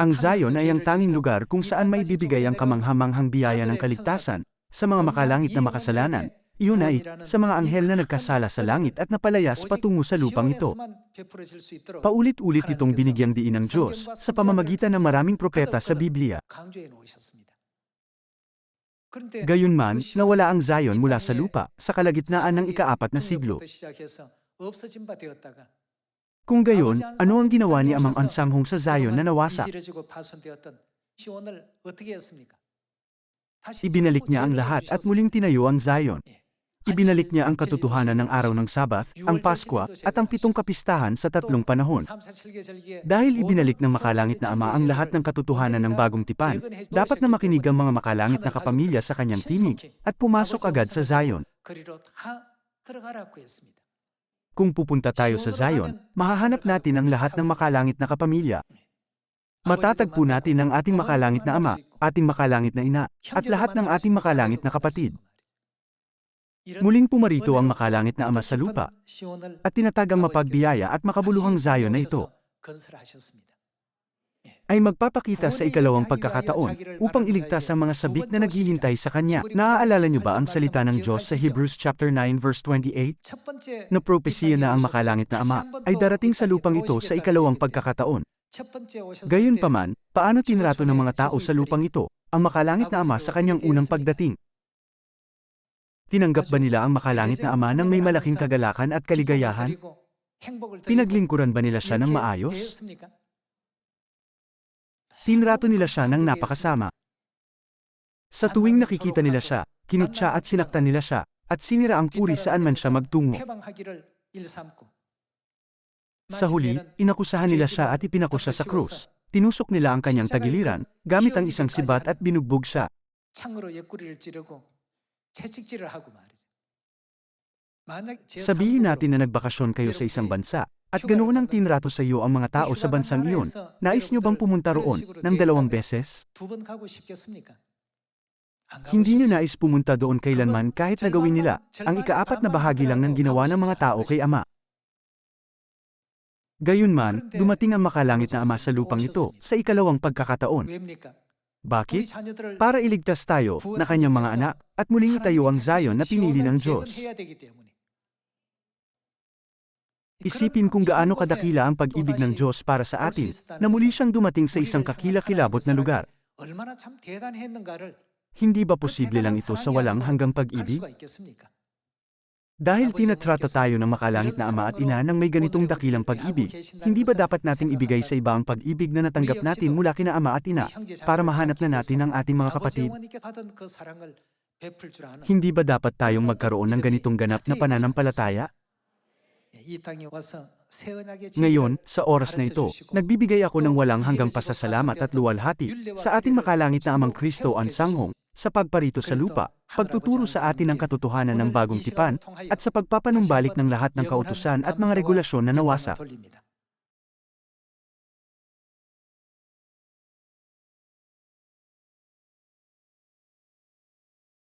Ang Zion ay ang tanging lugar kung saan may bibigay ang kamanghamanghang biyaya ng kaligtasan sa mga makalangit na makasalanan. Iyon ay, sa mga anghel na nagkasala sa langit at napalayas patungo sa lupang ito. Paulit-ulit itong binigyang diin ng Diyos sa pamamagitan ng maraming propeta sa Biblia. Gayunman, nawala ang Zion mula sa lupa sa kalagitnaan ng ikaapat na siglo. Kung gayon, ano ang ginawa ni Amang Ansanghong sa Zion na nawasa? Ibinalik niya ang lahat at muling tinayo ang Zion. Ibinalik niya ang katotohanan ng araw ng Sabath, ang Paskwa, at ang pitong kapistahan sa tatlong panahon. Dahil ibinalik ng makalangit na Ama ang lahat ng katotohanan ng bagong tipan, dapat na makinig ang mga makalangit na kapamilya sa kanyang tinig, at pumasok agad sa Zion. Kung pupunta tayo sa Zion, mahahanap natin ang lahat ng makalangit na kapamilya. Matatagpo natin ang ating makalangit na Ama, ating makalangit na Ina, at lahat ng ating makalangit na kapatid. Muling pumarito ang makalangit na Ama sa lupa, at tinatag ang mapagbiyaya at makabuluhang Zion na ito ay magpapakita sa ikalawang pagkakataon upang iligtas ang mga sabik na naghihintay sa kanya. Naaalala niyo ba ang salita ng Diyos sa Hebrews chapter 9 verse 28? Na propesiya na ang makalangit na Ama ay darating sa lupang ito sa ikalawang pagkakataon. Gayunpaman, paano tinrato ng mga tao sa lupang ito ang makalangit na Ama sa kanyang unang pagdating? Tinanggap ba nila ang makalangit na Ama ng may malaking kagalakan at kaligayahan? Pinaglingkuran ba nila siya ng maayos? Tinrato nila siya ng napakasama. Sa tuwing nakikita nila siya, kinutya at sinaktan nila siya, at sinira ang puri saan man siya magtungo. Sa huli, inakusahan nila siya at ipinakusya sa krus. Tinusok nila ang kanyang tagiliran, gamit ang isang sibat at binugbog siya. Sabihin natin na nagbakasyon kayo sa isang bansa, at ganoon ang tinrato sa iyo ang mga tao sa bansang iyon. Nais niyo bang pumunta roon ng dalawang beses? Hindi niyo nais pumunta doon kailanman kahit na gawin nila ang ikaapat na bahagi lang ng ginawa ng mga tao kay Ama. Gayunman, dumating ang makalangit na Ama sa lupang ito sa ikalawang pagkakataon. Bakit? Para iligtas tayo na kanyang mga anak at muling itayo ang Zion na pinili ng Diyos. Isipin kung gaano kadakila ang pag-ibig ng Diyos para sa atin na muli siyang dumating sa isang kakilakilabot na lugar. Hindi ba posible lang ito sa walang hanggang pag-ibig? Dahil tinatrata tayo ng makalangit na ama at ina ng may ganitong dakilang pag-ibig, hindi ba dapat nating ibigay sa iba ang pag-ibig na natanggap natin mula kina ama at ina para mahanap na natin ang ating mga kapatid? Hindi ba dapat tayong magkaroon ng ganitong ganap na pananampalataya? Ngayon, sa oras na ito, nagbibigay ako ng walang hanggang pasasalamat at luwalhati sa ating makalangit na amang Kristo ang sanghong, sa pagparito sa lupa, pagtuturo sa atin ng katotohanan ng bagong tipan, at sa pagpapanumbalik ng lahat ng kautusan at mga regulasyon na nawasa.